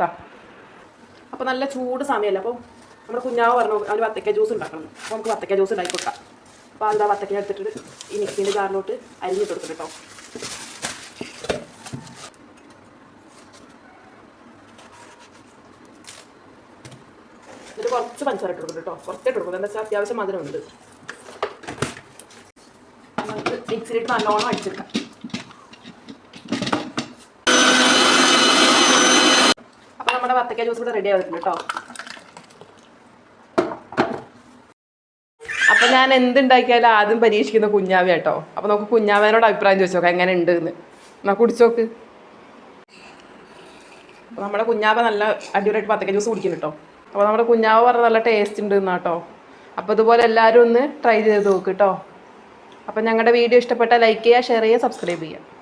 താ അപ്പോൾ നല്ല ചൂട് സമയമല്ല അപ്പോൾ നമ്മുടെ കുഞ്ഞാവ് പറഞ്ഞു അവന് വത്തക്ക ജ്യൂസ് ഉണ്ടാക്കണം. അപ്പോൾ നമുക്ക് വത്തക്ക ജ്യൂസ് ഉണ്ടാക്കി കൊടുക്കാം. അപ്പോൾ വത്തക്ക എടുത്തിട്ട് ഈ മിക്സിന്റെ ജാറിലോട്ട് അരിഞ്ഞിട്ട് കൊടുക്കും കേട്ടോ. എന്നിട്ട് കുറച്ച് പഞ്ചസാര ഇട്ട് കൊടുക്കും കേട്ടോ. കുറച്ച് ഇട്ട് കൊടുക്കും. അത്യാവശ്യം മധുരമുണ്ട്. നമുക്ക് മിക്സിയിലിട്ട് നല്ലോണം അടിച്ചെടുക്കാം. നമ്മുടെ വത്തക്ക ജ്യൂസ് ഇവിടെ റെഡി ആയിട്ടുണ്ട് കേട്ടോ അപ്പൊ ഞാൻ എന്തുണ്ടാക്കിയാലും ആദ്യം പരീക്ഷിക്കുന്ന കുഞ്ഞാവ കേട്ടോ അപ്പൊ നമുക്ക് കുഞ്ഞാവേനോട് അഭിപ്രായം ചോദിച്ചു നോക്കാം എങ്ങനെ ഉണ്ട് എന്ന് എന്നാ കുടിച്ചോക്ക് അപ്പൊ നമ്മുടെ കുഞ്ഞാവ നല്ല അടിപൊളിയായിട്ട് വത്തക്ക ജ്യൂസ് കുടിക്കുന്നു കേട്ടോ അപ്പോൾ നമ്മുടെ കുഞ്ഞാവ പറഞ്ഞ നല്ല ടേസ്റ്റ് ഉണ്ട് എന്നാ കേട്ടോ അപ്പോൾ ഇതുപോലെ എല്ലാവരും ഒന്ന് ട്രൈ ചെയ്ത് നോക്ക് കേട്ടോ അപ്പം ഞങ്ങളുടെ വീഡിയോ ഇഷ്ടപ്പെട്ടാൽ ലൈക്ക് ചെയ്യുക ഷെയർ ചെയ്യുക സബ്സ്ക്രൈബ് ചെയ്യുക.